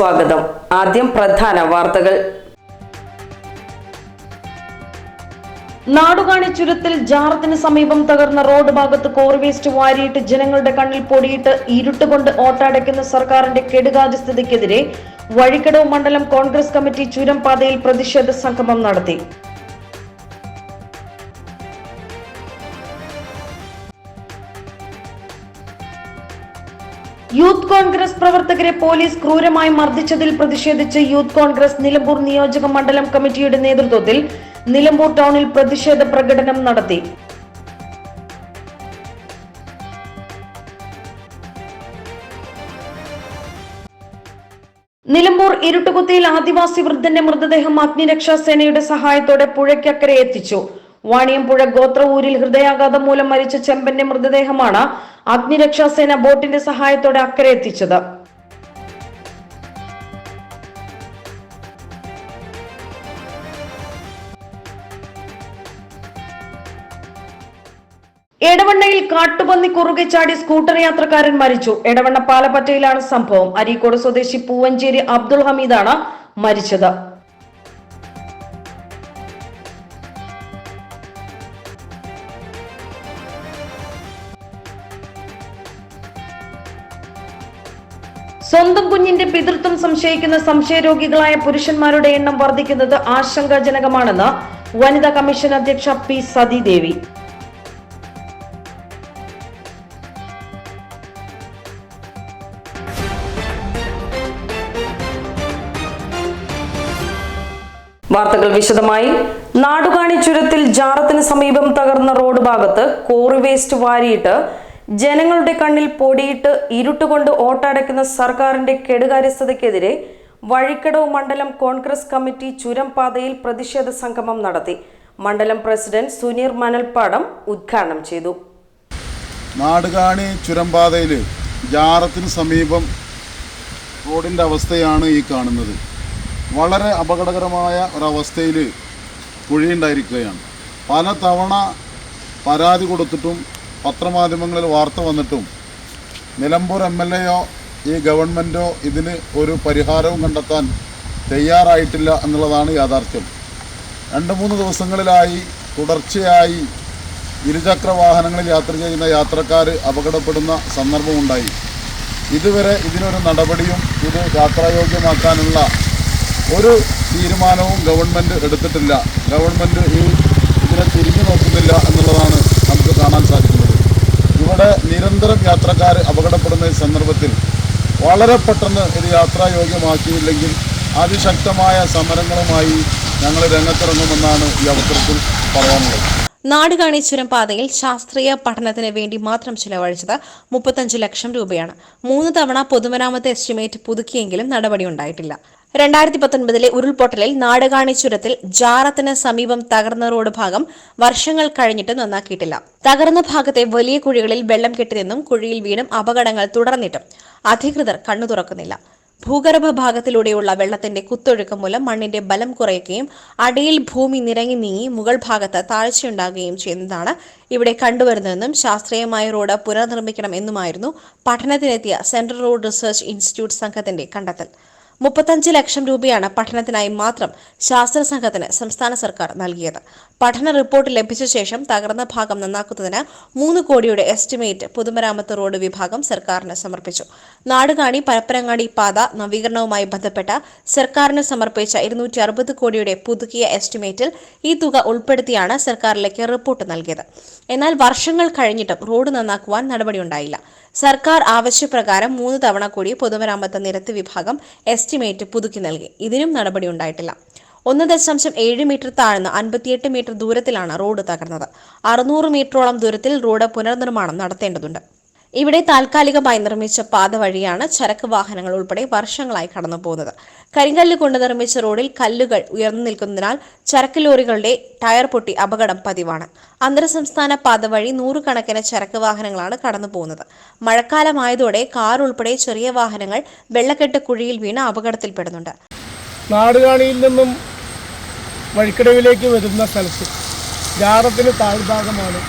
സ്വാഗതം. ആദ്യം പ്രധാന വാർത്തകൾ. നാടുകാണി ചുരത്തിൽ ജാറത്തിന് സമീപം തകർന്ന റോഡ് ഭാഗത്ത് കോറി വേസ്റ്റ് വാരിയിട്ട് ജനങ്ങളുടെ കണ്ണിൽ പൊടിയിട്ട് ഇരുട്ടുകൊണ്ട് ഓട്ടടയ്ക്കുന്ന സർക്കാരിന്റെ കെടുകാര്യ സ്ഥിതിക്കെതിരെ വഴിക്കടവ് മണ്ഡലം കോൺഗ്രസ് കമ്മിറ്റി ചുരം പാതയിൽ പ്രതിഷേധ സംഗമം നടത്തി. യൂത്ത് കോൺഗ്രസ് പ്രവർത്തകരെ പോലീസ് ക്രൂരമായി മർദ്ദിച്ചതിൽ പ്രതിഷേധിച്ച് യൂത്ത് കോൺഗ്രസ് നിലമ്പൂർ നിയോജക മണ്ഡലം കമ്മിറ്റിയുടെ നേതൃത്വത്തിൽ നിലമ്പൂർ ടൗണിൽ പ്രതിഷേധ പ്രകടനം നടത്തി. നിലമ്പൂർ ഇരുട്ടുകുത്തിയിൽ ആദിവാസി വൃദ്ധന്റെ മൃതദേഹം അഗ്നിരക്ഷാ സേനയുടെ സഹായത്തോടെ പുഴയ്ക്കക്കരെ എത്തിച്ചു. വാണിയംപുഴ ഗോത്രഊരിൽ ഹൃദയാഘാതം മൂലം മരിച്ച ചെമ്പന്റെ മൃതദേഹമാണ് അഗ്നിരക്ഷാസേന ബോട്ടിന്റെ സഹായത്തോടെ അക്കരെ എത്തിച്ചത്. എടവണ്ണയിൽ കാട്ടുപന്നി കുറുകെ ചാടി സ്കൂട്ടർ യാത്രക്കാരൻ മരിച്ചു. എടവണ്ണ പാലപ്പറ്റയിലാണ് സംഭവം. അരീക്കോട് സ്വദേശി പൂവഞ്ചേരി അബ്ദുൾ ഹമീദാണ് മരിച്ചത്. സംശയിക്കുന്ന സംശയരോഗികളായ പുരുഷന്മാരുടെ എണ്ണം വർദ്ധിക്കുന്നത് ആശങ്കാജനകമാണെന്ന് വനിതാ കമ്മീഷൻ അധ്യക്ഷ പി സതീദേവി. വാർത്തകൾ വിശദമായി. നാടുകാണി ചുരത്തിൽ ജാറത്തിന് സമീപം തകർന്ന റോഡ് ഭാഗത്ത് കോറി വേസ്റ്റ് വാരിയിട്ട് ജനങ്ങളുടെ കണ്ണിൽ പൊടിയിട്ട് ഇരുട്ടുകൊണ്ട് ഓട്ടടയ്ക്കുന്ന സർക്കാരിന്റെ കെടുകാര്യസ്ഥതയ്ക്കെതിരെ വഴിക്കടവ് മണ്ഡലം കോൺഗ്രസ് കമ്മിറ്റി ചുരം പാതയിൽ പ്രതിഷേധ സംഗമം നടത്തി. മണ്ഡലം പ്രസിഡന്റ് സുനീർ മനൽപ്പാടം ഉദ്ഘാടനം ചെയ്തു. നാടുകാണി ചുരംപാതയിൽ ജാറത്തിന് സമീപം റോഡിന്റെ അവസ്ഥയാണ് ഈ കാണുന്നത്. വളരെ അപകടകരമായ ഒരവസ്ഥയിൽ കുഴിയുണ്ടായിരിക്കുകയാണ്. പല തവണ പരാതി കൊടുത്തിട്ടും പത്രമാധ്യമങ്ങളിൽ വാർത്ത വന്നിട്ടും നിലമ്പൂർ എം എൽ എയോ ഈ ഗവൺമെന്റോ ഇതിന് ഒരു പരിഹാരവും കണ്ടെത്താൻ തയ്യാറായിട്ടില്ല എന്നുള്ളതാണ് യാഥാർത്ഥ്യം. രണ്ട് മൂന്ന് ദിവസങ്ങളിലായി തുടർച്ചയായി ഇരുചക്ര വാഹനങ്ങളിൽ യാത്ര ചെയ്യുന്ന യാത്രക്കാർ അപകടപ്പെടുന്ന സന്ദർഭമുണ്ടായി ഇതുവരെ ഇതിനൊരു നടപടിയും ഇത് യാത്രായോഗ്യമാക്കാനുള്ള ഒരു തീരുമാനവും ഗവൺമെന്റ് എടുത്തിട്ടില്ല. ഗവൺമെന്റ് ഈ ഇതിനെ തിരിഞ്ഞു നോക്കുന്നില്ല എന്നുള്ളതാണ് നമുക്ക് കാണാൻ സാധിക്കുന്നത്. നിരന്തരം യാത്രക്കാർ അപകടപ്പെടുന്ന സന്ദർഭത്തിൽ വളരെ പെട്ടെന്ന് ഇത് യാത്രായോഗ്യമാക്കിയില്ലെങ്കിൽ അതിശക്തമായ സമരങ്ങളുമായി ഞങ്ങൾ രംഗത്തിറങ്ങുമെന്നാണ് ഈ അവസരത്തിൽ പറയാനുള്ളത്. നാടുകാണി പാതയിൽ ശാസ്ത്രീയ പഠനത്തിന് വേണ്ടി മാത്രം ചിലവഴിച്ചത് മുപ്പത്തഞ്ച് ലക്ഷം രൂപയാണ്. മൂന്ന് തവണ പൊതുമരാമത്ത് എസ്റ്റിമേറ്റ് പുതുക്കിയെങ്കിലും നടപടിയുണ്ടായിട്ടില്ല രണ്ടായിരത്തി പത്തൊൻപതിലെ ഉരുൾപൊട്ടലിൽ നാടുകാണി ചുരത്തിൽ ജാറത്തിന് സമീപം തകർന്ന റോഡ് ഭാഗം വർഷങ്ങൾ കഴിഞ്ഞിട്ട് നന്നാക്കിയിട്ടില്ല. തകർന്ന ഭാഗത്തെ വലിയ കുഴികളിൽ വെള്ളം കെട്ടിനിന്നും കുഴിയിൽ വീണും അപകടങ്ങൾ തുടർന്നിട്ടും അധികൃതർ കണ്ണു തുറക്കുന്നില്ല. ഭൂഗർഭ ഭാഗത്തിലൂടെയുള്ള വെള്ളത്തിന്റെ കുത്തൊഴുക്ക് മൂലം മണ്ണിന്റെ ബലം കുറയുകയും അടിയിൽ ഭൂമി നിരങ്ങി നീങ്ങി മുകൾ ഭാഗത്ത് താഴ്ചയുണ്ടാകുകയും ചെയ്യുന്നതാണ് ഇവിടെ കണ്ടുവരുന്നതെന്നും ശാസ്ത്രീയമായ റോഡ് പുനർനിർമ്മിക്കണം എന്നുമായിരുന്നു പഠനത്തിനെത്തിയ സെൻട്രൽ റോഡ് റിസർച്ച് ഇൻസ്റ്റിറ്റ്യൂട്ട് സംഘത്തിന്റെ കണ്ടെത്തൽ. മുപ്പത്തഞ്ച് ലക്ഷം രൂപയാണ് പഠനത്തിനായി മാത്രം ശാസ്ത്ര സംഘത്തിന് സംസ്ഥാന സർക്കാർ നൽകിയത്. പഠന റിപ്പോർട്ട് ലഭിച്ച ശേഷം തകർന്ന ഭാഗം നന്നാക്കുന്നതിന് മൂന്ന് കോടിയുടെ എസ്റ്റിമേറ്റ് പൊതുമരാമത്ത് റോഡ് വിഭാഗം സർക്കാരിന് സമർപ്പിച്ചു. നാടുകാണി പരപ്പനങ്ങാടി പാത നവീകരണവുമായി ബന്ധപ്പെട്ട സർക്കാരിന് സമർപ്പിച്ച ഇരുന്നൂറ്റി അറുപത് കോടിയുടെ പുതുക്കിയ എസ്റ്റിമേറ്റിൽ ഈ തുക ഉൾപ്പെടുത്തിയാണ് സർക്കാരിലേക്ക് റിപ്പോർട്ട് നൽകിയത്. എന്നാൽ വർഷങ്ങൾ കഴിഞ്ഞിട്ടും റോഡ് നന്നാക്കുവാൻ നടപടിയുണ്ടായില്ല. സർക്കാർ ആവശ്യപ്രകാരം മൂന്ന് തവണ കൂടി പൊതുമരാമത്ത് നിരത്ത് വിഭാഗം എസ്റ്റിമേറ്റ് പുതുക്കി നൽകി. ഇതിനും നടപടിയുണ്ടായിട്ടില്ല. ഒന്ന് ദശാംശം ഏഴ് മീറ്റർ താഴ്ന്ന് അൻപത്തിയെട്ട് മീറ്റർ ദൂരത്തിലാണ് റോഡ് തകർന്നത്. അറുന്നൂറ് മീറ്ററോളം ദൂരത്തിൽ റോഡ് പുനർനിർമ്മാണം നടത്തേണ്ടതുണ്ട്. ഇവിടെ താൽക്കാലികമായി നിർമ്മിച്ച പാത വഴിയാണ് ചരക്ക് വാഹനങ്ങൾ ഉൾപ്പെടെ വർഷങ്ങളായി കടന്നു പോകുന്നത് കരിങ്കല്ല് കൊണ്ട് നിർമ്മിച്ച റോഡിൽ കല്ലുകൾ ഉയർന്നു നിൽക്കുന്നതിനാൽ ചരക്ക് ലോറികളുടെ ടയർ പൊട്ടി അപകടം പതിവാണ്. അന്തർസംസ്ഥാന പാത വഴി നൂറുകണക്കിന് ചരക്ക് വാഹനങ്ങളാണ് കടന്നു പോകുന്നത് മഴക്കാലമായതോടെ കാർ ഉൾപ്പെടെ ചെറിയ വാഹനങ്ങൾ വെള്ളക്കെട്ട് കുഴിയിൽ വീണ് അപകടത്തിൽപ്പെടുന്നുണ്ട്. നാടുകാണിയിൽ നിന്നും വഴിക്കടവിലേക്ക് വരുന്ന സ്ഥലത്ത് ജാറത്തിന് താഴ്ഭാഗമാണ്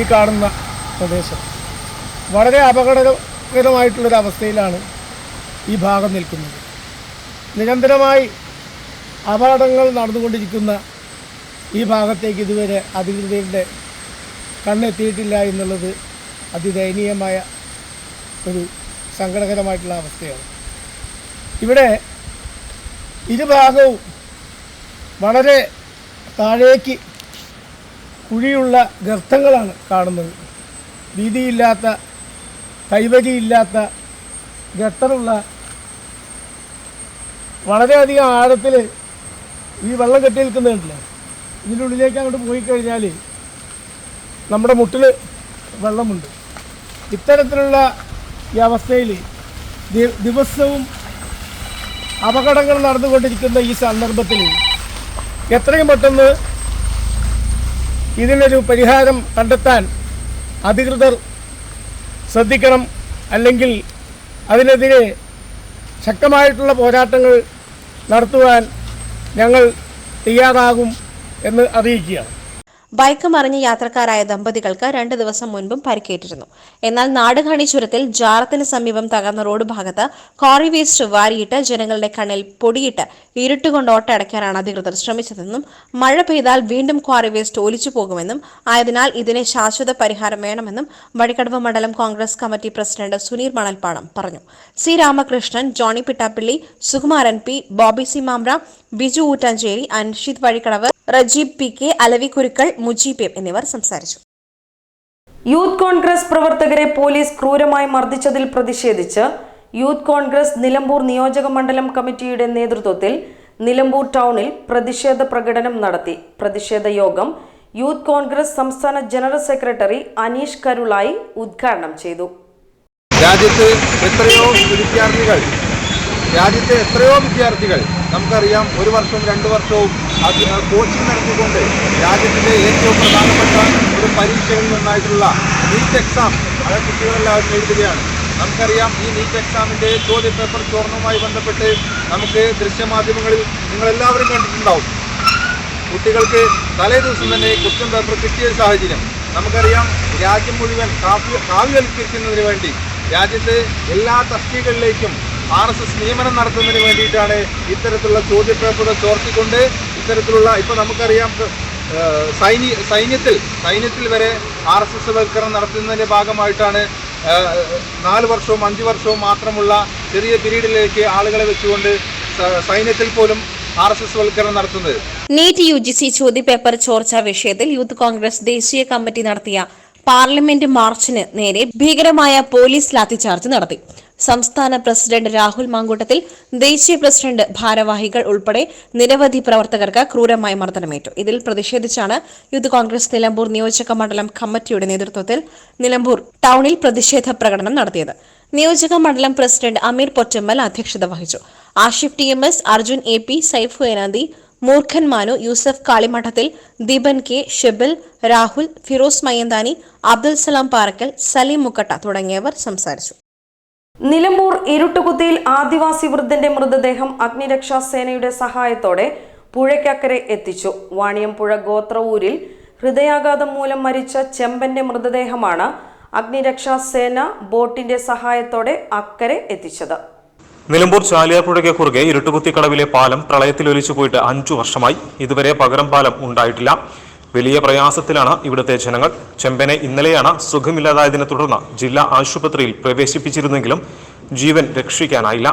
ഈ കാണുന്ന പ്രദേശം. വളരെ അപകടകരമായിട്ടുള്ളൊരവസ്ഥയിലാണ് ഈ ഭാഗം നിൽക്കുന്നത്. നിരന്തരമായി അപകടങ്ങൾ നടന്നുകൊണ്ടിരിക്കുന്ന ഈ ഭാഗത്തേക്ക് ഇതുവരെ അധികൃതരുടെ കണ്ണെത്തിയിട്ടില്ല എന്നുള്ളത് അതിദയനീയമായ ഒരു സങ്കടകരമായിട്ടുള്ള അവസ്ഥയാണ്. ഇവിടെ ഇരുഭാഗവും വളരെ താഴേക്ക് കുഴിയുള്ള ഗർത്തങ്ങളാണ് കാണുന്നത്. വീതിയില്ലാത്ത കൈവരിയില്ലാത്ത ഗട്ടറുള്ള വളരെയധികം ആഴത്തിൽ ഈ വെള്ളം കെട്ടി നിൽക്കുന്നുണ്ടല്ലോ ഇതിന്റെ ഉള്ളിലേക്ക് അങ്ങോട്ട് പോയി കഴിഞ്ഞാൽ നമ്മുടെ മുട്ടിൽ വെള്ളമുണ്ട്. ഇത്തരത്തിലുള്ള ഈ അവസ്ഥയിൽ ദിവസവും അപകടങ്ങൾ നടന്നുകൊണ്ടിരിക്കുന്ന ഈ സന്ദർഭത്തിൽ എത്രയും പെട്ടെന്ന് ഇതിനൊരു പരിഹാരം കണ്ടെത്താൻ അധികൃതർ ശ്രദ്ധിക്കണം അല്ലെങ്കിൽ അതിനെതിരെ ശക്തമായിട്ടുള്ള പോരാട്ടങ്ങൾ നടത്തുവാൻ ഞങ്ങൾ തയ്യാറാകും എന്ന് അറിയിക്കുകയാണ്. ബൈക്ക് മറിഞ്ഞ് യാത്രക്കാരായ ദമ്പതികൾക്ക് രണ്ട് ദിവസം മുൻപും പരിക്കേറ്റിരുന്നു. എന്നാൽ നാടുകാണി ചുരത്തിൽ ജാറത്തിന് സമീപം തകർന്ന റോഡ് ഭാഗത്ത് കോറി വേസ്റ്റ് വാരിയിട്ട് ജനങ്ങളുടെ കണ്ണിൽ പൊടിയിട്ട് ഇരുട്ടുകൊണ്ട് ഓട്ടടയ്ക്കാനാണ് അധികൃതർ ശ്രമിച്ചതെന്നും മഴ പെയ്താൽ വീണ്ടും ക്വാറി വേസ്റ്റ് ഒലിച്ചു പോകുമെന്നും ആയതിനാൽ ഇതിന് ശാശ്വത പരിഹാരം വേണമെന്നും വഴിക്കടവ് മണ്ഡലം കോൺഗ്രസ് കമ്മിറ്റി പ്രസിഡന്റ് സുനീർ മണൽപ്പാടം പറഞ്ഞു. C Ramakrishnan Johny Pittappilly Sukumaran P Bobby C Mamra Biju Oottancheri Anshith Vazhikkadavu Rajeeb P K Alavi Kurukkal Mujeeb M എന്നിവർ സംസാരിച്ചു. യൂത്ത് കോൺഗ്രസ് പ്രവർത്തകരെ പോലീസ് ക്രൂരമായി മർദ്ദിച്ചതിൽ പ്രതിഷേധിച്ച് യൂത്ത് കോൺഗ്രസ് നിലമ്പൂർ നിയോജക മണ്ഡലം കമ്മിറ്റിയുടെ നേതൃത്വത്തിൽ നിലമ്പൂർ ടൗണിൽ പ്രതിഷേധ പ്രകടനം നടത്തി. പ്രതിഷേധ യോഗം യൂത്ത് കോൺഗ്രസ് സംസ്ഥാന ജനറൽ സെക്രട്ടറി അനീഷ് കരുളായി ഉദ്ഘാടനം ചെയ്തു. രാജ്യത്ത് എത്രയോ വിദ്യാർത്ഥികൾ രാജ്യത്തെ എത്രയോ വിദ്യാർത്ഥികൾ നമുക്കറിയാം ഒരു വർഷവും രണ്ട് വർഷവും കോച്ചിങ് നടത്തിക്കൊണ്ട് രാജ്യത്തിന്റെ ഏറ്റവും പ്രധാനപ്പെട്ട ഒരു പരീക്ഷകളിൽ നിന്നായിട്ടുള്ള നീറ്റ് എക്സാം അത് കുട്ടികളെല്ലാവരും എഴുതുകയാണ്. നമുക്കറിയാം ഈ നീറ്റ് എക്സാമിന്റെ ചോദ്യപേപ്പർ ചോർണവുമായി ബന്ധപ്പെട്ട് നമുക്ക് ദൃശ്യമാധ്യമങ്ങളിൽ നിങ്ങളെല്ലാവരും കണ്ടിട്ടുണ്ടാവും. കുട്ടികൾക്ക് തലേ ദിവസം തന്നെ ക്വസ്റ്റ്യൻ പേപ്പർ കിട്ടിയ സാഹചര്യം. നമുക്കറിയാം രാജ്യം മുഴുവൻ കാവ്യ കാവ്യവൽക്കരിക്കുന്നതിന് വേണ്ടി രാജ്യത്തെ എല്ലാ തസ്തികകളിലേക്കും ആർ എസ് എസ് നിയമനം നടത്തുന്നതിന് വേണ്ടിയിട്ടാണ് ഇത്തരത്തിലുള്ള ചോദ്യപേപ്പറുകൾ ചോർത്തിക്കൊണ്ട് ഇത്തരത്തിലുള്ള ഇപ്പോൾ നമുക്കറിയാം സൈനി സൈന്യത്തിൽ സൈന്യത്തിൽ വരെ ആർ എസ് എസ് വൽക്കരണം നടത്തുന്നതിന്റെ ഭാഗമായിട്ടാണ് നാല് വർഷവും അഞ്ച് വർഷവും മാത്രമുള്ള ചെറിയ പീരീഡിലേക്ക് ആളുകളെ വെച്ചുകൊണ്ട് സൈന്യത്തിൽ പോലും ആർ എസ് എസ് വൽക്കരണം നടത്തുന്നത്. നീറ്റ് യു ജി സി ചോദ്യപേപ്പർ ചോർച്ച വിഷയത്തിൽ യൂത്ത് കോൺഗ്രസ് ദേശീയ കമ്മിറ്റി നടത്തിയ പാർലമെന്റ് മാർച്ചിന് നേരെ ഭീകരമായ പോലീസ് ലാത്തിചാർജ് നടത്തി. സംസ്ഥാന പ്രസിഡന്റ് രാഹുൽ മാങ്കൂട്ടത്തിൽ ദേശീയ പ്രസിഡന്റ് ഭാരവാഹികൾ ഉൾപ്പെടെ നിരവധി പ്രവർത്തകർക്ക് ക്രൂരമായ മർദ്ദനമേറ്റു. ഇതിൽ പ്രതിഷേധിച്ചാണ് യൂത്ത് കോൺഗ്രസ് നിലമ്പൂർ നിയോജക മണ്ഡലം കമ്മിറ്റിയുടെ നേതൃത്വത്തിൽ നിലമ്പൂർ ടൗണിൽ പ്രതിഷേധ പ്രകടനം നടത്തിയത്. നിയോജക മണ്ഡലം പ്രസിഡന്റ് അമീർ പൊറ്റമ്മൽ അധ്യക്ഷത വഹിച്ചു. Ashif T M S Arjun A P Saifu Enanthi Moorkhan Manu Yusuf Kalimadathil Deepan K Shebil Rahul Firoz Mayyanthani Abdul Salam Parakkal Saleem Mukkatta തുടങ്ങിയവർ സംസാരിച്ചു. നിലമ്പൂർ ഇരുട്ടുകുത്തിയിൽ ആദിവാസി വൃദ്ധന്റെ മൃതദേഹം അഗ്നിരക്ഷാ സേനയുടെ സഹായത്തോടെ പുഴയ്ക്കക്കരെ എത്തിച്ചു. വാണിയംപുഴ ഗോത്രഊരിൽ ഹൃദയാഘാതം മൂലം മരിച്ച ചെമ്പന്റെ മൃതദേഹമാണ് അഗ്നിരക്ഷാ സേന ബോട്ടിന്റെ സഹായത്തോടെ അക്കരെ എത്തിച്ചത്. നിലമ്പൂർ ചാലിയാർപ്പുഴയ്ക്ക് കുറുകെ ഇരുട്ടുകുത്തിക്കടവിലെ പാലം പ്രളയത്തിൽ ഒലിച്ചു പോയിട്ട് അഞ്ചു വർഷമായി. ഇതുവരെ പകരം പാലം ഉണ്ടായിട്ടില്ല. വലിയ പ്രയാസത്തിലാണ് ഇവിടുത്തെ ജനങ്ങൾ. ചെമ്പനെ ഇന്നലെയാണ് സുഖമില്ലാതായതിനെ തുടർന്ന് ജില്ലാ ആശുപത്രിയിൽ പ്രവേശിപ്പിച്ചിരുന്നെങ്കിലും ജീവൻ രക്ഷിക്കാനായില്ല.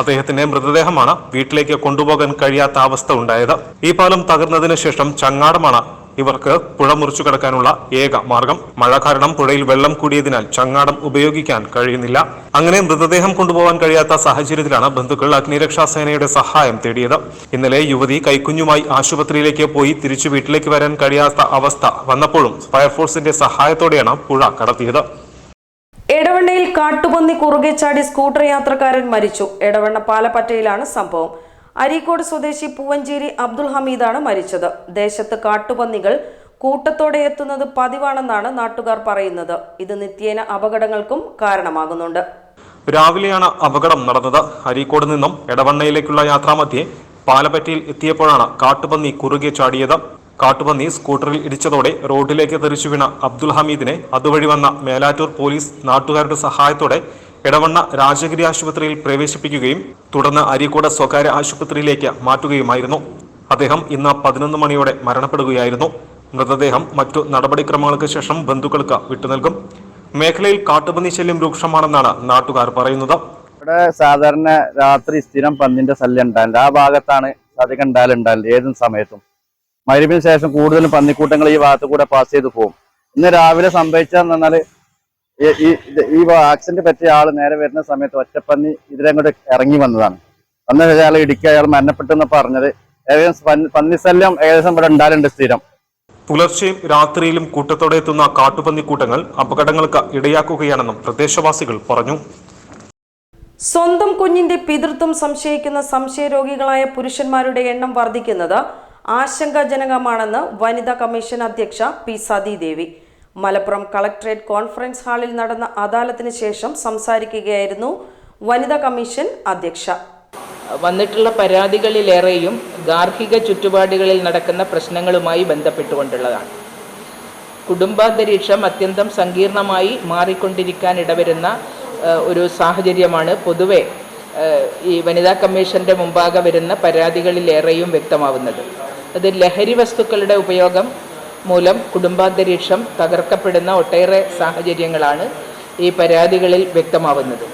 അദ്ദേഹത്തിന്റെ മൃതദേഹമാണ് വീട്ടിലേക്ക് കൊണ്ടുപോകാൻ കഴിയാത്ത അവസ്ഥ ഉണ്ടായത്. ഈ പാലം തകർന്നതിന് ശേഷം ചങ്ങാടമാണ് ഇവർക്ക് പുഴ മുറിച്ചു കടക്കാനുള്ള ഏക മാർഗം. മഴ കാരണം പുഴയിൽ വെള്ളം കൂടിയതിനാൽ ചങ്ങാടം ഉപയോഗിക്കാൻ കഴിയുന്നില്ല. അങ്ങനെ മൃതദേഹം കൊണ്ടുപോകാൻ കഴിയാത്ത സാഹചര്യത്തിലാണ് ബന്ധുക്കൾ അഗ്നിരക്ഷാ സേനയുടെ സഹായം തേടിയത്. ഇന്നലെ യുവതി കൈക്കുഞ്ഞുമായി ആശുപത്രിയിലേക്ക് പോയി തിരിച്ചു വീട്ടിലേക്ക് വരാൻ കഴിയാത്ത അവസ്ഥ വന്നപ്പോഴും ഫയർഫോഴ്സിന്റെ സഹായത്തോടെയാണ് പുഴ കടത്തിയത്. എടവണ്ണയിൽ കാട്ടുപന്നി കുറുകെ ചാടി സ്കൂട്ടർ യാത്രക്കാരൻ മരിച്ചു. എടവണ്ണ പാലപ്പറ്റയിലാണ് സംഭവം. അരീക്കോട് സ്വദേശി പൂവഞ്ചേരി അബ്ദുൽ ഹമീദാണ് മരിച്ചത്. ദേശത്ത് കാട്ടുപന്നികൾ കൂട്ടത്തോടെ എത്തുന്നത് പതിവാണെന്നാണ് നാട്ടുകാർ പറയുന്നത്. ഇത് നിത്യേന അപകടങ്ങൾക്കും കാരണമാകുന്നുണ്ട്. രാവിലെയാണ് അപകടം നടന്നത്. അരീക്കോട് നിന്നും എടവണ്ണയിലേക്കുള്ള യാത്രാമധ്യേ പാലപ്പറ്റയിൽ എത്തിയപ്പോഴാണ് കാട്ടുപന്നി കുറുകെ ചാടിയത്. കാട്ടുപന്നി സ്കൂട്ടറിൽ ഇടിച്ചതോടെ റോഡിലേക്ക് തെറിച്ചു വീണ അബ്ദുൽ ഹമീദിനെ അതുവഴി വന്ന മേലാറ്റൂർ പോലീസ് നാട്ടുകാരുടെ സഹായത്തോടെ എടവണ്ണ രാജഗിരി ആശുപത്രിയിൽ പ്രവേശിപ്പിക്കുകയും തുടർന്ന് അരീക്കോട് സ്വകാര്യ ആശുപത്രിയിലേക്ക് മാറ്റുകയുമായിരുന്നു. അദ്ദേഹം ഇന്ന് പതിനൊന്ന് മണിയോടെ മരണപ്പെടുകയായിരുന്നു. മൃതദേഹം മറ്റു നടപടിക്രമങ്ങൾക്ക് ശേഷം ബന്ധുക്കൾക്ക് വിട്ടുനൽകും. മേഖലയിൽ കാട്ടുപന്നി ശല്യം രൂക്ഷമാണെന്നാണ് നാട്ടുകാർ പറയുന്നത്. ഇവിടെ സാധാരണ രാത്രി സ്ഥിരം പന്നിന്റെ ശല്യം ഉണ്ടാവില്ല. ആ ഭാഗത്താണ് അധികം ഉണ്ടാകലുണ്ടാവില്ല ഏത് സമയത്തും. മരുവിന് ശേഷം കൂടുതലും പന്നിക്കൂട്ടങ്ങൾ ഈ ഭാഗത്ത് കൂടെ പാസ് ചെയ്ത് പോകും. ഇന്ന് രാവിലെ പറഞ്ഞാൽ ഈ- ഈ ആക്സിഡന്റ് പറ്റിയ ആൾ നേരെ വരുന്ന സമയത്ത് ഒറ്റപ്പന്നി ഇതിലങ്ങോട്ട് ഇറങ്ങി വന്നതാണ്. വന്ന അയാൾ ഇടിക്കുക അയാൾ മരണപ്പെട്ടെന്ന് പറഞ്ഞത്. ഏകദേശം പന്നി- പന്നിശല്യം ഏകദേശം ഇവിടെ ഉണ്ടാകുന്നുണ്ട് സ്ഥിരം. പുലർച്ചെയും രാത്രിയിലും കൂട്ടത്തോടെ എത്തുന്ന കാട്ടുപന്നിക്കൂട്ടങ്ങൾ അപകടങ്ങൾക്ക് ഇടയാക്കുകയാണെന്നും പ്രദേശവാസികൾ പറഞ്ഞു. സ്വന്തം കുഞ്ഞിന്റെ പിതൃത്വം സംശയിക്കുന്ന സംശയരോഗികളായ പുരുഷന്മാരുടെ എണ്ണം വർദ്ധിക്കുന്നത് ആശങ്കാജനകമാണെന്ന് വനിതാ കമ്മീഷൻ അധ്യക്ഷ P Sathidevi. Malappuram collectorate conference ഹാളിൽ നടന്ന അദാലത്തിന് ശേഷം സംസാരിക്കുകയായിരുന്നു വനിതാ കമ്മീഷൻ അധ്യക്ഷ. വന്നിട്ടുള്ള പരാതികളിലേറെയും ഗാർഹിക ചുറ്റുപാടുകളിൽ നടക്കുന്ന പ്രശ്നങ്ങളുമായി ബന്ധപ്പെട്ടുകൊണ്ടുള്ളതാണ്. കുടുംബാന്തരീക്ഷം അത്യന്തം സങ്കീർണമായി മാറിക്കൊണ്ടിരിക്കാൻ ഇടവരുന്ന ഒരു സാഹചര്യമാണ് പൊതുവെ ഈ വനിതാ കമ്മീഷന്റെ മുമ്പാകെ വരുന്ന പരാതികളിലേറെയും വ്യക്തമാവുന്നത്. അത് ലഹരി വസ്തുക്കളുടെ ഉപയോഗം മൂലം കുടുംബാന്തരീക്ഷം തകർക്കപ്പെടുന്ന ഒട്ടേറെ സാഹചര്യങ്ങളാണ് ഈ പരാതികളിൽ വ്യക്തമാവുന്നത്.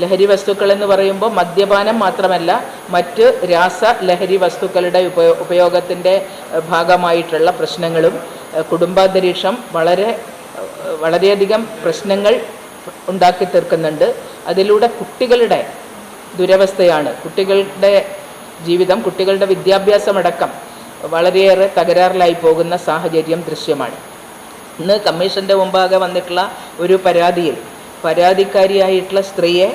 ലഹരി വസ്തുക്കൾ എന്ന് പറയുമ്പോൾ മദ്യപാനം മാത്രമല്ല മറ്റ് രാസ ലഹരി വസ്തുക്കളുടെ ഉപയോ ഉപയോഗത്തിന്റെ ഭാഗമായിട്ടുള്ള പ്രശ്നങ്ങളും കുടുംബാന്തരീക്ഷം വളരെ വളരെയധികം പ്രശ്നങ്ങൾ ഉണ്ടാക്കി തീർക്കുന്നുണ്ട്. അതിലൂടെ കുട്ടികളുടെ ദുരവസ്ഥയാണ് കുട്ടികളുടെ ജീവിതം കുട്ടികളുടെ വിദ്യാഭ്യാസമടക്കം വളരെയേറെ തകരാറിലായി പോകുന്ന സാഹചര്യം ദൃശ്യമാണ്. ഇന്ന് കമ്മീഷന്റെ മുമ്പാകെ വന്നിട്ടുള്ള ഒരു പരാതിയിൽ പരാതിക്കാരിയായിട്ടുള്ള സ്ത്രീയെ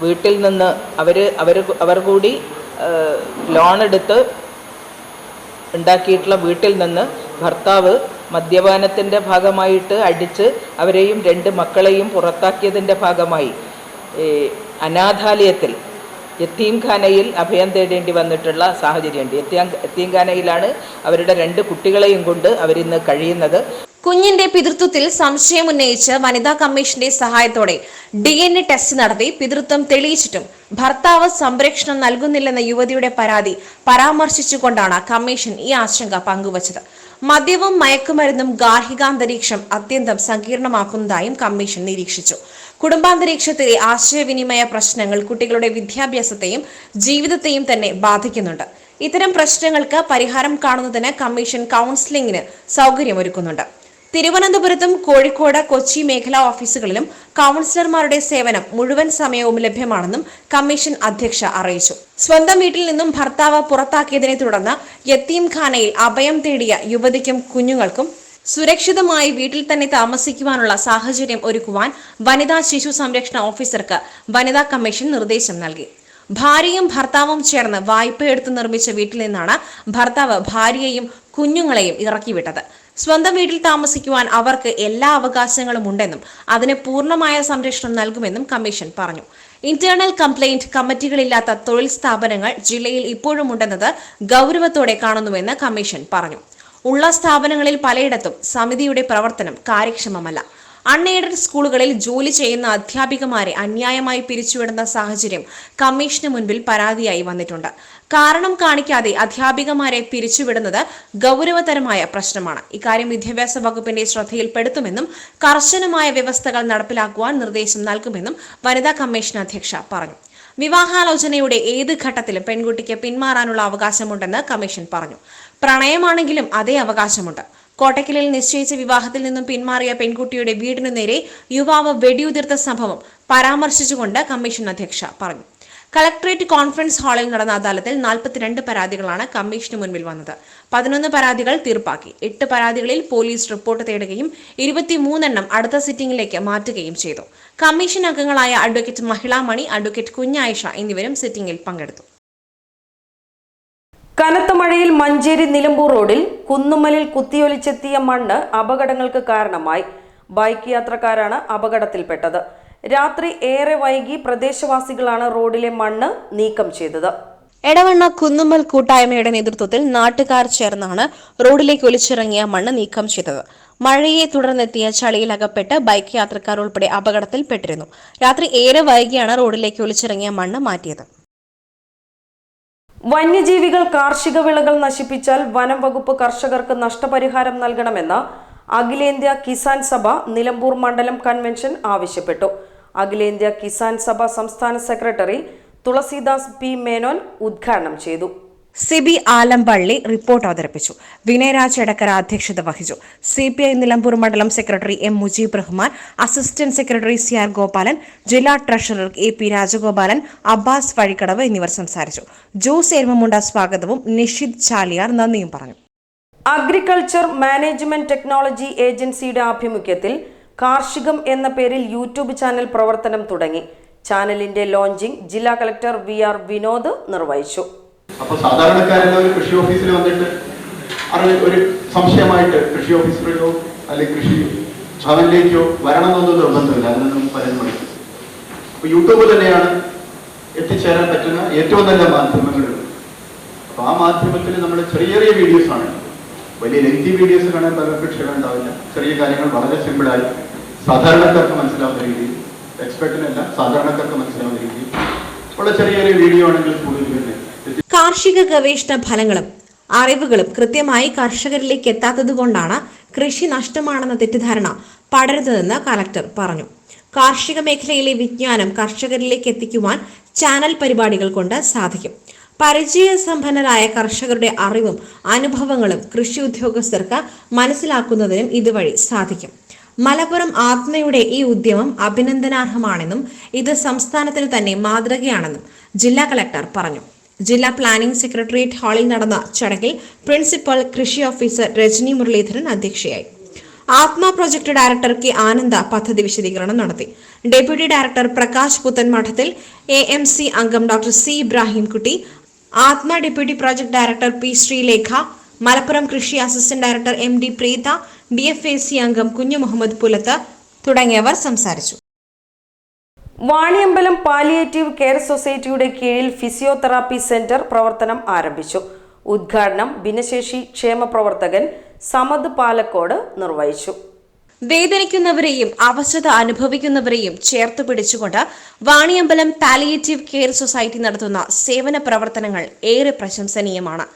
വീട്ടിൽ നിന്ന് അവർ അവർ അവർ കൂടി ലോൺ എടുത്ത് ഉണ്ടാക്കിയിട്ടുള്ള വീട്ടിൽ നിന്ന് ഭർത്താവ് മദ്യപാനത്തിന്റെ ഭാഗമായിട്ട് അടിച്ച് അവരെയും രണ്ട് മക്കളെയും പുറത്താക്കിയതിന്റെ ഭാഗമായി അനാഥാലയത്തിൽ യത്തീംഖാനയിൽ അഭയം തേടേണ്ടി വന്നിട്ടുള്ള സാഹചര്യമുണ്ട്. യത്തീം യത്തീംഖാനയിലാണ് അവരുടെ രണ്ട് കുട്ടികളെയും കൊണ്ട് അവരിന്ന് കഴിയുന്നത്. കുഞ്ഞിന്റെ പിതൃത്വത്തിൽ സംശയം ഉന്നയിച്ച് വനിതാ കമ്മീഷന്റെ സഹായത്തോടെ ഡി എൻ എ ടെസ്റ്റ് നടത്തി പിതൃത്വം തെളിയിച്ചിട്ടും ഭർത്താവ് സംരക്ഷണം നൽകുന്നില്ലെന്ന യുവതിയുടെ പരാതി പരാമർശിച്ചുകൊണ്ടാണ് കമ്മീഷൻ ഈ ആശങ്ക പങ്കുവച്ചത്. മദ്യവും മയക്കുമരുന്നും ഗാർഹികാന്തരീക്ഷം അത്യന്തം സങ്കീർണമാക്കുന്നതായും കമ്മീഷൻ നിരീക്ഷിച്ചു. കുടുംബാന്തരീക്ഷത്തിലെ ആശയവിനിമയ പ്രശ്നങ്ങൾ കുട്ടികളുടെ വിദ്യാഭ്യാസത്തെയും ജീവിതത്തെയും തന്നെ ബാധിക്കുന്നുണ്ട്. ഇത്തരം പ്രശ്നങ്ങൾക്ക് പരിഹാരം കാണുന്നതിന് കമ്മീഷൻ കൗൺസിലിംഗിന് സൗകര്യമൊരുക്കുന്നുണ്ട്. തിരുവനന്തപുരത്തും കോഴിക്കോട് കൊച്ചി മേഖലാ ഓഫീസുകളിലും കൗൺസിലർമാരുടെ സേവനം മുഴുവൻ സമയവും ലഭ്യമാണെന്നും കമ്മീഷൻ അധ്യക്ഷ അറിയിച്ചു. സ്വന്തം വീട്ടിൽ നിന്നും ഭർത്താവ് പുറത്താക്കിയതിനെ തുടർന്ന് യത്തീംഖാനയിൽ അഭയം തേടിയ യുവതിക്കും കുഞ്ഞുങ്ങൾക്കും സുരക്ഷിതമായി വീട്ടിൽ തന്നെ താമസിക്കുവാനുള്ള സാഹചര്യം ഒരുക്കുവാൻ വനിതാ ശിശു സംരക്ഷണ ഓഫീസർക്ക് വനിതാ കമ്മീഷൻ നിർദ്ദേശം നൽകി. ഭാര്യയും ഭർത്താവും ചേർന്ന് വായ്പയെടുത്ത് നിർമ്മിച്ച വീട്ടിൽ നിന്നാണ് ഭർത്താവ് ഭാര്യയെയും കുഞ്ഞുങ്ങളെയും ഇറക്കിവിട്ടത്. സ്വന്തം വീട്ടിൽ താമസിക്കുവാൻ അവർക്ക് എല്ലാ അവകാശങ്ങളും ഉണ്ടെന്നും അതിന് പൂർണമായ സംരക്ഷണം നൽകുമെന്നും കമ്മീഷൻ പറഞ്ഞു. ഇന്റേണൽ കംപ്ലൈന്റ് കമ്മിറ്റികളില്ലാത്ത തൊഴിൽ സ്ഥാപനങ്ങൾ ജില്ലയിൽ ഇപ്പോഴും ഉണ്ടെന്നത് ഗൗരവത്തോടെ കാണുന്നുവെന്ന് കമ്മീഷൻ പറഞ്ഞു. ഉള്ള സ്ഥാപനങ്ങളിൽ പലയിടത്തും സമിതിയുടെ പ്രവർത്തനം കാര്യക്ഷമമല്ല. അൺഎയ്ഡഡ് സ്കൂളുകളിൽ ജോലി ചെയ്യുന്ന അധ്യാപികമാരെ അന്യായമായി പിരിച്ചുവിടുന്ന സാഹചര്യം കമ്മീഷന് മുൻപിൽ പരാതിയായി വന്നിട്ടുണ്ട്. കാരണം കാണിക്കാതെ അധ്യാപികമാരെ പിരിച്ചുവിടുന്നത് ഗൗരവതരമായ പ്രശ്നമാണ്. ഇക്കാര്യം വിദ്യാഭ്യാസ വകുപ്പിന്റെ ശ്രദ്ധയിൽപ്പെടുത്തുമെന്നും കർശനമായ വ്യവസ്ഥകൾ നടപ്പിലാക്കുവാൻ നിർദ്ദേശം നൽകുമെന്നും വനിതാ കമ്മീഷൻ അധ്യക്ഷ പറഞ്ഞു. വിവാഹാലോചനയുടെ ഏത് ഘട്ടത്തിലും പെൺകുട്ടിക്ക് പിന്മാറാനുള്ള അവകാശമുണ്ടെന്ന് കമ്മീഷൻ പറഞ്ഞു. പ്രണയമാണെങ്കിലും അതേ അവകാശമുണ്ട്. കോട്ടക്കലിൽ നിശ്ചയിച്ച വിവാഹത്തിൽ നിന്നും പിന്മാറിയ പെൺകുട്ടിയുടെ വീടിനു നേരെ യുവാവ് വെടിയുതിർത്ത സംഭവം പരാമർശിച്ചുകൊണ്ട് കമ്മീഷൻ അധ്യക്ഷ പറഞ്ഞു. കളക്ടറേറ്റ് കോൺഫറൻസ് ഹാളിൽ നടന്ന അദാലത്തിൽ നാൽപ്പത്തിരണ്ട് പരാതികളാണ് കമ്മീഷന് മുൻപിൽ വന്നത്. പതിനൊന്ന് പരാതികൾ തീർപ്പാക്കി. എട്ട് പരാതികളിൽ പോലീസ് റിപ്പോർട്ട് തേടുകയും ഇരുപത്തിമൂന്നെണ്ണം അടുത്ത സിറ്റിംഗിലേക്ക് മാറ്റുകയും ചെയ്തു. കമ്മീഷൻ അംഗങ്ങളായ അഡ്വക്കേറ്റ് മഹിളാമണി അഡ്വക്കേറ്റ് കുഞ്ഞായിഷ എന്നിവരും സിറ്റിംഗിൽ പങ്കെടുത്തു. കനത്ത മഴയിൽ മഞ്ചേരി നിലമ്പൂർ റോഡിൽ കുന്നുമലിൽ കുത്തിയൊലിച്ചെത്തിയ മണ്ണ് അപകടങ്ങൾക്ക് കാരണമായി. ബൈക്ക് യാത്രക്കാരാണ് അപകടത്തിൽപ്പെട്ടത്. രാത്രി ഏറെ വൈകി പ്രദേശവാസികളാണ് റോഡിലെ മണ്ണ് നീക്കം ചെയ്തത്. എടവണ്ണ കുന്നുമ്മൽ കൂട്ടായ്മയുടെ നേതൃത്വത്തിൽ നാട്ടുകാർ ചേർന്നാണ് റോഡിലേക്ക് ഒലിച്ചിറങ്ങിയ മണ്ണ് നീക്കം ചെയ്തത്. മഴയെ തുടർന്നെത്തിയ ചളിയിൽ അകപ്പെട്ട് ബൈക്ക് യാത്രക്കാർ ഉൾപ്പെടെ അപകടത്തിൽപ്പെട്ടിരുന്നു. രാത്രി ഏറെ വൈകിയാണ് റോഡിലേക്ക് ഒലിച്ചിറങ്ങിയ മണ്ണ് മാറ്റിയത്. വന്യജീവികൾ കാർഷിക വിളകൾ നശിപ്പിച്ചാൽ വനം വകുപ്പ് കർഷകർക്ക് നഷ്ടപരിഹാരം നൽകണമെന്ന് അഖിലേന്ത്യാ കിസാൻ സഭ നിലമ്പൂർ മണ്ഡലം കൺവെൻഷൻ ആവശ്യപ്പെട്ടു. അഖിലേന്ത്യാ കിസാൻ സഭ സംസ്ഥാന സെക്രട്ടറി തുളസീദാസ് പി മേനോൻ ഉദ്ഘാടനം ചെയ്തു. സിബി ആലംപള്ളി റിപ്പോർട്ട് അവതരിപ്പിച്ചു. വിനയരാജ് എടക്കര അധ്യക്ഷത വഹിച്ചു. സി പി ഐ നിലമ്പൂർ മണ്ഡലം secretary M Mujeeb Rahman assistant secretary C R Gopalan ജില്ലാ treasurer A P Rajagopalan Abbas Vazhikkadavu എന്നിവർ സംസാരിച്ചു. ജോസ് എരുമമുണ്ട സ്വാഗതവും നിഷിദ് ചാലിയാർ നന്ദിയും പറഞ്ഞു. അഗ്രികൾച്ചർ മാനേജ്മെന്റ് ടെക്നോളജി ഏജൻസിയുടെ ആഭിമുഖ്യത്തിൽ കാർഷികം എന്ന പേരിൽ യൂട്യൂബ് ചാനൽ പ്രവർത്തനം തുടങ്ങി. ചാനലിന്റെ ലോഞ്ചിംഗ് ജില്ലാ കളക്ടർ വി ആർ വിനോദ് നിർവഹിച്ചു. അപ്പോൾ ഒരു കൃഷി ഓഫീസിൽ വന്നിട്ട് ഒരു സംശയമായിട്ട് കൃഷി ഓഫീസറിലോ അല്ലെങ്കിൽ കൃഷി ഭവനിലേക്കോ വരണമെന്നൊന്നും നിർബന്ധമില്ല. അതിനൊന്നും അപ്പോൾ യൂട്യൂബ് തന്നെയാണ് എത്തിച്ചേരാൻ പറ്റുന്ന ഏറ്റവും നല്ല മാധ്യമങ്ങൾ അപ്പോൾ ആ മാധ്യമത്തിൽ നമ്മൾ ചെറിയ ചെറിയ വീഡിയോസ് ആണ് വലിയ ലെങ്തി വീഡിയോസ് കാണാൻ പലർക്കും ക്ഷമ ഉണ്ടാവില്ല ചെറിയ കാര്യങ്ങൾ വളരെ സിമ്പിളായി സാധാരണക്കാർക്ക് മനസ്സിലാവുന്ന രീതിയിൽ എക്സ്പെർട്ടിനല്ല സാധാരണക്കാർക്ക് മനസ്സിലാവുന്ന രീതിയിൽ ഉള്ള ചെറിയൊരു ചെറിയ വീഡിയോ ആണെങ്കിൽ കൂടുതൽ കാർഷിക ഗവേഷണ ഫലങ്ങളും അറിവുകളും കൃത്യമായി കർഷകരിലേക്ക് എത്താത്തതുകൊണ്ടാണ് കൃഷി നഷ്ടമാണെന്ന തെറ്റിദ്ധാരണ പടരുന്നതെന്ന് കലക്ടർ പറഞ്ഞു. കാർഷിക മേഖലയിലെ വിജ്ഞാനം കർഷകരിലേക്ക് എത്തിക്കുവാൻ ചാനൽ പരിപാടികൾ കൊണ്ട് സാധിക്കും. പരിചയസമ്പന്നരായ കർഷകരുടെ അറിവും അനുഭവങ്ങളും കൃഷി ഉദ്യോഗസ്ഥർക്ക് മനസ്സിലാക്കുന്നതിനും ഇതുവഴി സാധിക്കും. മലപ്പുറം ആത്മയുടെ ഈ ഉദ്യമം അഭിനന്ദനാർഹമാണെന്നും ഇത് സംസ്ഥാനത്തിന് തന്നെ മാതൃകയാണെന്നും ജില്ലാ കളക്ടർ പറഞ്ഞു. ജില്ലാ പ്ലാനിംഗ് സെക്രട്ടേറിയറ്റ് ഹാളിൽ നടന്ന ചടങ്ങിൽ പ്രിൻസിപ്പൽ കൃഷി ഓഫീസർ രജനി മുരളീധരൻ അധ്യക്ഷയായി. ആത്മ പ്രൊജക്ട് ഡയറക്ടർ കെ ആനന്ദ പദ്ധതി വിശദീകരണം നടത്തി. Deputy director Prakash Puthanmadathil A M C അംഗം doctor C Ibrahimkutty ATMA deputy project director P Sreelekha Malappuram കൃഷി assistant director M D Preetha D F A C അംഗം കുഞ്ഞു മുഹമ്മദ് പുലത്ത് തുടങ്ങിയവർ സംസാരിച്ചു. വാണിയമ്പലം പാലിയേറ്റീവ് കെയർ സൊസൈറ്റിയുടെ കീഴിൽ ഫിസിയോതെറാപ്പി സെന്റർ പ്രവർത്തനം ആരംഭിച്ചു. ഉദ്ഘാടനം ഭിന്നശേഷി ക്ഷേമ പ്രവർത്തകൻ സമദ് പാലക്കോട് നിർവഹിച്ചു. വേദനിക്കുന്നവരെയും അവശത അനുഭവിക്കുന്നവരെയും ചേർത്ത് പിടിച്ചുകൊണ്ട് വാണിയമ്പലം പാലിയേറ്റീവ് കെയർ സൊസൈറ്റി നടത്തുന്ന സേവന പ്രവർത്തനങ്ങൾ ഏറെ പ്രശംസനീയമാണ്.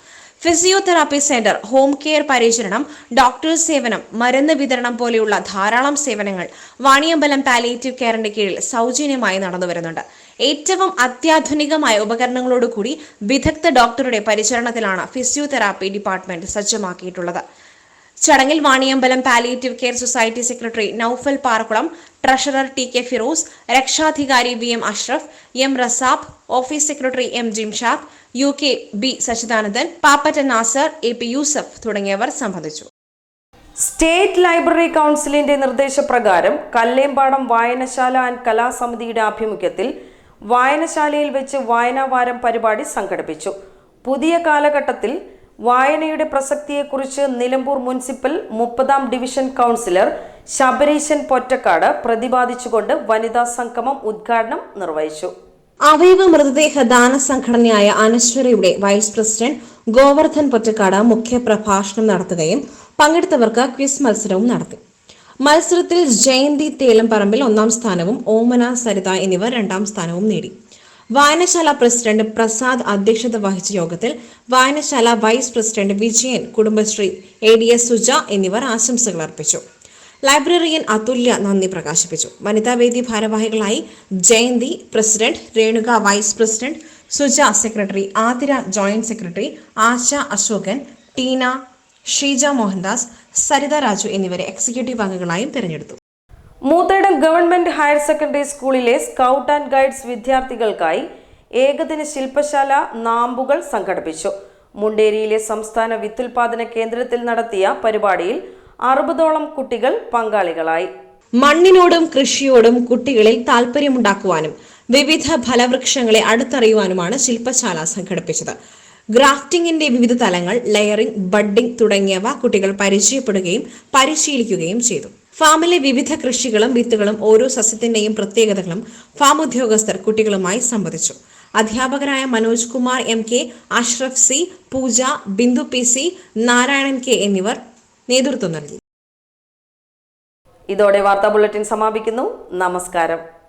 ഫിസിയോതെറാപ്പി സെന്റർ ഹോം കെയർ പരിചരണം ഡോക്ടേഴ്സ് സേവനം മരുന്ന് വിതരണം പോലെയുള്ള ധാരാളം സേവനങ്ങൾ വാണിയമ്പലം പാലിയേറ്റീവ് കെയറിന്റെ കീഴിൽ സൗജന്യമായി നടന്നു വരുന്നുണ്ട്. ഏറ്റവും അത്യാധുനികമായ ഉപകരണങ്ങളോടുകൂടി വിദഗ്ധ ഡോക്ടറുടെ പരിചരണത്തിലാണ് ഫിസിയോതെറാപ്പി ഡിപ്പാർട്ട്മെന്റ് സജ്ജമാക്കിയിട്ടുള്ളത്. ചടങ്ങിൽ Vaniyambalam palliative care society secretary Noufal Parakkulam treasurer T K Firoz രക്ഷാധികാരി V M Ashraf M Rasab office secretary M Jimshad U K B Sachidanandan Pappatta Nasar A P Yusuf തുടങ്ങിയവർ സംബന്ധിച്ചു. State library കൗൺസിലിന്റെ നിർദ്ദേശപ്രകാരം കല്ലേമ്പാടം വായനശാല and കലാസമിതിയുടെ ആഭിമുഖ്യത്തിൽ വായനശാലയിൽ വെച്ച് വായനാവാരം പരിപാടി സംഘടിപ്പിച്ചു. പുതിയ കാലഘട്ടത്തിൽ വായനയുടെ പ്രസക്തിയെക്കുറിച്ച് നിലമ്പൂർ മുനിസിപ്പൽ മുപ്പതാം ഡിവിഷൻ കൗൺസിലർ ശബരീശൻ പൊറ്റക്കാട് പ്രതിപാദിച്ചുകൊണ്ട് വനിതാ സംഗമം ഉദ്ഘാടനം നിർവഹിച്ചു. അവയവ മൃതദേഹ ദാന സംഘടനയായ അനശ്വരയുടെ വൈസ് പ്രസിഡന്റ് ഗോവർദ്ധൻ പൊറ്റക്കാട് മുഖ്യ പ്രഭാഷണം നടത്തുകയും പങ്കെടുത്തവർക്ക് ക്വിസ് മത്സരവും നടത്തി. മത്സരത്തിൽ ജയന്തി തേലംപറമ്പിൽ ഒന്നാം സ്ഥാനവും ഓമന സരിത എന്നിവർ രണ്ടാം സ്ഥാനവും നേടി. വായനശാല പ്രസിഡന്റ് പ്രസാദ് അധ്യക്ഷത വഹിച്ച യോഗത്തിൽ വായനശാല vice president Vijayan Kudumbashree A D S Suja എന്നിവർ ആശംസകൾ അർപ്പിച്ചു. ലൈബ്രറിയൻ അതുല്യ നന്ദി പ്രകാശിപ്പിച്ചു. വനിതാവേദി ഭാരവാഹികളായി Jayanthi president Renuka vice president Suja secretary Athira joint secretary Asha Ashokan Teena Sheeja Mohandas Saritha Raju എന്നിവരെ എക്സിക്യൂട്ടീവ് അംഗങ്ങളായും തിരഞ്ഞെടുത്തു. മൂത്തേടം ഗവൺമെന്റ് ഹയർ സെക്കൻഡറി സ്കൂളിലെ സ്കൗട്ട് ആൻഡ് ഗൈഡ്സ് വിദ്യാർത്ഥികൾക്കായി ഏകദിന ശില്പശാല നാമ്പുകൾ സംഘടിപ്പിച്ചു. മുണ്ടേരിയിലെ സംസ്ഥാന വിത്തുൽപാദന കേന്ദ്രത്തിൽ നടത്തിയ പരിപാടിയിൽ അറുപതോളം കുട്ടികൾ പങ്കാളികളായി. മണ്ണിനോടും കൃഷിയോടും കുട്ടികളിൽ താല്പര്യമുണ്ടാക്കുവാനും വിവിധ ഫലവൃക്ഷങ്ങളെ അടുത്തറിയുവാനുമാണ് ശില്പശാല സംഘടിപ്പിച്ചത്. ഗ്രാഫ്റ്റിംഗിന്റെ വിവിധ തലങ്ങൾ ലെയറിംഗ് ബഡ്ഡിംഗ് തുടങ്ങിയവ കുട്ടികൾ പരിചയപ്പെടുകയും പരിശീലിക്കുകയും ചെയ്തു. ഫാമിലെ വിവിധ കൃഷികളും വിത്തുകളും ഓരോ സസ്യത്തിന്റെയും പ്രത്യേകതകളും ഫാം ഉദ്യോഗസ്ഥർ കുട്ടികളുമായി സംവദിച്ചു. അധ്യാപകരായ Manoj Kumar M K Ashraf C Pooja Bindu P C Narayanan K എന്നിവർ നേതൃത്വം നൽകി. ഇതോടെ വാർത്താ ബുള്ളറ്റിൻ സമാപിക്കുന്നു. നമസ്കാരം.